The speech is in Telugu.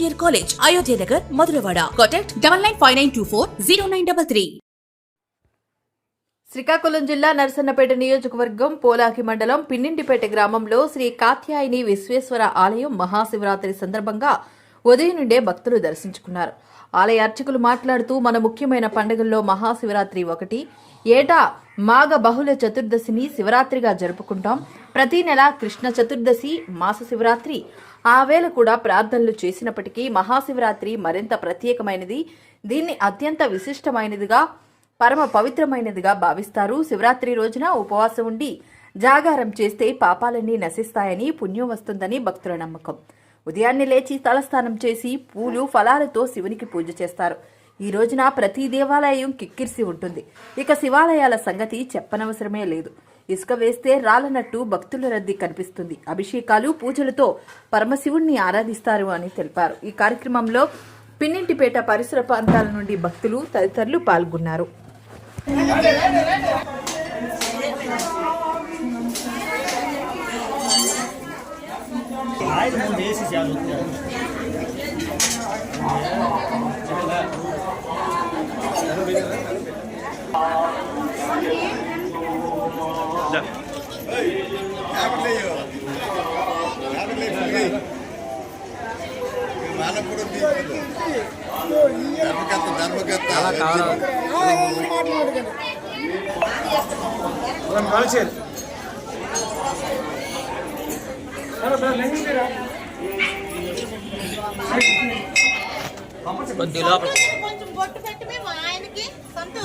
college Ayodhya Nagar Madhurawada contact double nine five nine two four zero nine double three Srikakulam జిల్లా నరసన్నపేట నియోజకవర్గం పోలాకి మండలం పిన్నింటిపేట గ్రామంలో శ్రీ కాత్యాయని విశ్వేశ్వర ఆలయం మహాశివరాత్రి సందర్భంగా ఉదయం నుండే భక్తులు దర్శించుకున్నారు. ఆలయ అర్చకులు మాట్లాడుతూ మన ముఖ్యమైన పండుగల్లో మహాశివరాత్రి ఒకటి ఏటా మాఘ బహుళ చతుర్దశిని శివరాత్రిగా జరుపుకుంటాం. ప్రతి నెల కృష్ణ చతుర్దశి మాస శివరాత్రి. ఆ వేళ కూడా ప్రార్థనలు చేసినప్పటికీ మహాశివరాత్రి మరింత ప్రత్యేకమైనది. దీన్ని అత్యంత విశిష్టమైనదిగా పరమ పవిత్రమైనదిగా భావిస్తారు. శివరాత్రి రోజున ఉపవాసం ఉండి జాగారం చేస్తే పాపాలన్నీ నశిస్తాయని పుణ్యం వస్తుందని భక్తుల నమ్మకం. ఉదయాన్నే లేచి తలస్నానం చేసి పూలు ఫలాలతో శివునికి పూజ చేస్తారు. ఈ రోజున ప్రతి దేవాలయం కిక్కిరిసి ఉంటుంది. ఇక శివాలయాల సంగతి చెప్పనవసరమే లేదు. ఇసుక వేస్తే రాలనట్టు భక్తుల రద్దీ కనిపిస్తుంది. అభిషేకాలు పూజలతో పరమశివుణ్ణి ఆరాధిస్తారు అని తెలిపారు. ఈ కార్యక్రమంలో పిన్నింటిపేట పరిసర ప్రాంతాల నుండి భక్తులు తదితరులు పాల్గొన్నారు. ధర్మకర్త ధర్మకర్త కొంచెం బొట్టు పెట్టి మేము ఆయనకి సంతు